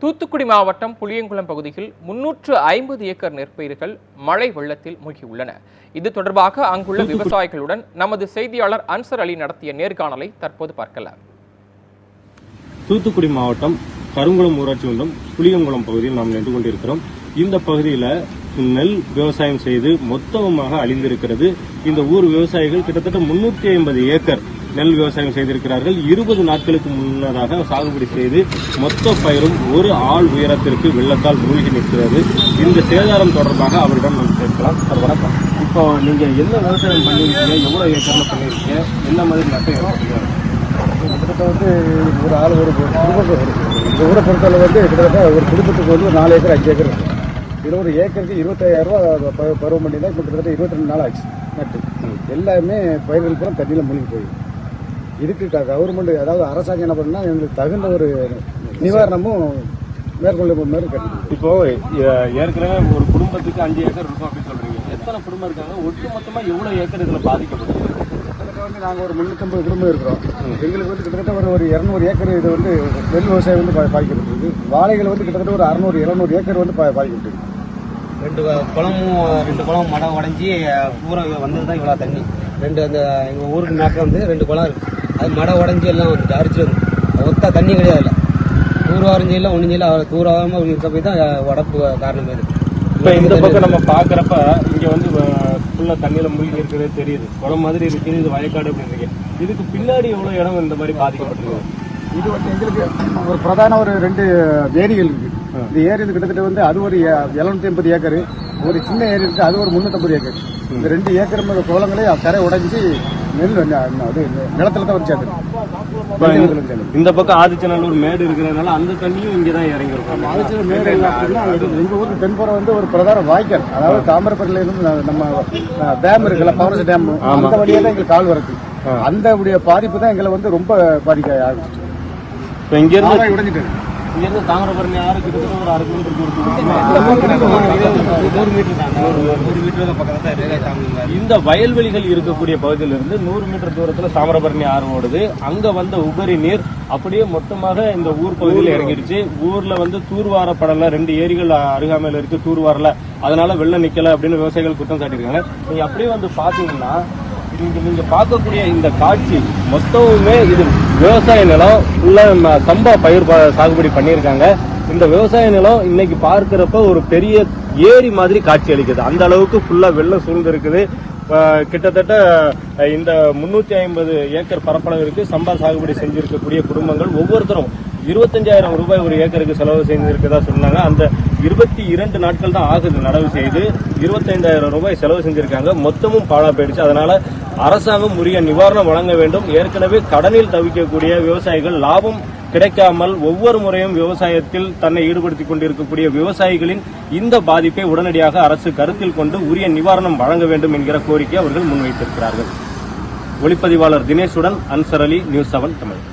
தூத்துக்குடி மாவட்டம் புளியங்குளம் பகுதியில் முன்னூற்று ஐம்பது ஏக்கர் நெற்பயிர்கள் மழை வெள்ளத்தில் மூழ்கியுள்ளன. இது தொடர்பாக அங்குள்ள விவசாயிகளுடன் நமது செய்தியாளர் அன்சர் அலி நடத்திய நேர்காணலை தற்போது பார்க்கலாம். தூத்துக்குடி மாவட்டம் கருங்குளம் ஊராட்சி ஒன்றும் புளியங்குளம் பகுதியில் நாம் நின்று கொண்டிருக்கிறோம். இந்த பகுதியில் நெல் விவசாயம் செய்து மொத்தமாக அழிந்திருக்கிறது. இந்த ஊர் விவசாயிகள் கிட்டத்தட்ட முன்னூற்றி ஐம்பது ஏக்கர் நெல் விவசாயம் செய்திருக்கிறார்கள். இருபது நாட்களுக்கு முன்னதாக சாகுபடி செய்து மொத்த பயிரும் ஒரு ஆள் உயரத்திற்கு வெள்ளத்தால் மூழ்கி நிற்கிறது. இந்த சேதாரம் தொடர்பாக அவரிடம் நாம் கேட்கலாம். சார் வணக்கம். இப்போ நீங்க என்ன விவசாயம் பண்ணிருக்கீங்க எவ்வளவு ஏக்கர்ல பண்ணிருக்கீங்க என்ன மாதிரி நட்டம் கிட்டத்தட்ட வந்து ஒரு ஆள் ஒரு குடும்பத்தை வரும் இந்த ஊரை பொறுத்தவரை வந்து கிட்டத்தட்ட ஒரு குடும்பத்துக்கு வந்து ஒரு நாலு ஏக்கர் அஞ்சு ஏக்கர் ஒரு ஏக்கருக்கு இருபத்தாயிரம் ரூபா பருவம் பண்ணி தான் இப்போ கிட்டத்தட்ட இருபத்தி ரெண்டு நாள் ஆச்சு நட்டு. எல்லாமே பயிர்கள் பூரா தண்ணியில் மூழ்கி போய் இதுக்கு கவர்மெண்ட் அதாவது அரசாங்கம் என்ன பண்ணா எங்களுக்கு தகுந்த ஒரு நிவாரணமும் மேற்கொள்ள மாதிரி கட்டணும். இப்போ ஏற்கனவே ஒரு குடும்பத்துக்கு அஞ்சு ஏக்கர் இருக்கும் அப்படின்னு சொல்றீங்க. எத்தனை குடும்பம் இருக்காங்க? ஒட்டு மொத்தமா எவ்வளவு ஏக்கர் இதுல பாதிக்கப்பட்டது கிட்டத்தட்ட வந்து நாங்கள் ஒரு முந்நூற்றம்பது குடும்பம் இருக்கிறோம். எங்களுக்கு வந்து கிட்டத்தட்ட ஒரு ஒரு இரநூறு ஏக்கர் இது வந்து நெல் விவசாயம் வந்து பா- பாதிக்கப்பட்டிருக்கு. வாழைகள் வந்து கிட்டத்தட்ட ஒரு அறுநூறு இருநூறு ஏக்கர் வந்து பாதிக்கப்பட்டிருக்கு. ரெண்டு குளமும் ரெண்டு குளம் மடம் உடஞ்சி பூரா வந்தது தான் இவ்வளோ தண்ணி. ரெண்டு அந்த எங்கள் ஊருக்கு மேக்க வந்து ரெண்டு குளம் இருக்கு. அது மடம் உடஞ்சி எல்லாம் வந்து அரிச்சு வந்து. ஒத்தா தண்ணி கிடையாது இல்லை தூர் வரைஞ்சி இல்லை ஒன்றும் இல்லை தூராகாமல் இருக்க போய் தான் உடப்பு காரணம் இது. இப்ப இந்த பக்கம் நம்ம பாக்குறப்ப இங்க வந்து ஃபுல்லா தண்ணியில மூழ்கி இருக்கிறதே தெரியுது. குளம் மாதிரி இருக்குது இது வயக்காடு அப்படின்னு இதுக்கு பின்னாடி எவ்வளவு இடம் இந்த மாதிரி பாதிக்கப்பட்டிருக்கு? இது வந்து எங்களுக்கு ஒரு பிரதான ஒரு ரெண்டு ஏரிகள் இருக்கு. இந்த ஏரி கிட்டத்தட்ட வந்து அது ஒரு எழுநூத்தி எண்பது ஏக்கர். ஒரு சின்ன ஏரி இருக்கு அது ஒரு முன்னூத்தம்பது ஏக்கர். இந்த ரெண்டு ஏக்கர் குளங்களே கரை உடைஞ்சு நெல் வந்து அது நிலத்துல தான் இப்ப இந்த- பக்கம் ஆதிச்சநல்லூர் மேடு இருக்கிறதுனால அந்த தண்ணியும் இங்கதான் இறங்கி இருக்கும் ஆதிச்சல மேடு என்ன அப்படின்னா, இது எங்க ஊருக்கு தென்புறம் வந்து ஒரு பிரதான வாய்க்கால். அதாவது ந- நம்ம டேம் இருக்குல்ல பவரஸ் டேம். அந்த வழியா தான் எங்களுக்கு கால் வரது. அந்த உடைய பாதிப்பு தான் எங்களை வந்து ரொம்ப பாதிக்க ஆரம்பிச்சிச்சு. இப்ப இங்க இருந்து ஆமாம், உடைஞ்சிட்டு இங்க இருந்து தாமிரபரணி ஆறு கிட்டத்தட்ட ஒரு அரை கிலோமீட்டர் இந்த வயல்வெளிகள் இருக்கக்கூடிய பகுதியிலிருந்து நூறு மீட்டர் தூரத்துல தாமிரபரணி ஆறு ஓடுது அங்க வந்த உபரி நீர் அப்படியே மொத்தமாக இந்த ஊர் பகுதியில் இறங்கிடுச்சு ஊர்ல வந்து தூர்வாரப்படல ரெண்டு ஏரிகள் அருகாமையில இருக்கு தூர்வாரல அதனால வெள்ளம் நிக்கல அப்படின்னு விவசாயிகள் குற்றம் சாட்டியிருக்காங்க நீங்க அப்படியே வந்து பாத்தீங்கன்னா இங்க நீங்க பார்க்கக்கூடிய இந்த காட்சி மொத்தமுமே இது விவசாய நிலம் ஃபுல்லாக சம்பா பயிர் ப- சாகுபடி பண்ணியிருக்காங்க. இந்த விவசாய நிலம் இன்னைக்கு பார்க்குறப்ப ஒரு பெரிய ஏரி மாதிரி காட்சி அளிக்குது. அந்த அளவுக்கு ஃபுல்லாக வெள்ளம் சூழ்ந்திருக்குது. கிட்டத்தட்ட இந்த முன்னூற்றி ஐம்பது ஏக்கர் பரப்பளவிற்கு சம்பா சாகுபடி செஞ்சிருக்கக்கூடிய குடும்பங்கள் ஒவ்வொருத்தரும் இருபத்தஞ்சாயிரம் ரூபாய் ஒரு ஏக்கருக்கு செலவு செஞ்சிருக்கதா சொன்னாங்க. அந்த இருபத்தி இரண்டு நாட்கள் தான் ஆகுது நடவு செய்து. இருபத்தைந்தாயிரம் ரூபாய் செலவு செஞ்சிருக்காங்க. மொத்தமும் பாழா போயிடுச்சு. அதனால அரசாங்கம் உரிய நிவாரணம் வழங்க வேண்டும். ஏற்கனவே கடனில் தவிக்கக்கூடிய விவசாயிகள் லாபம் கிடைக்காமல் ஒவ்வொரு முறையும் விவசாயத்தில் தன்னை ஈடுபடுத்திக் கொண்டிருக்கக்கூடிய விவசாயிகளின் இந்த பாதிப்பை உடனடியாக அரசு கருத்தில் கொண்டு உரிய நிவாரணம் வழங்க வேண்டும் என்கிற கோரிக்கை அவர்கள் முன்வைத்திருக்கிறார்கள். ஒளிப்பதிவாளர் தினேஷுடன் அன்சர் அலி நியூஸ் செவன் தமிழ்.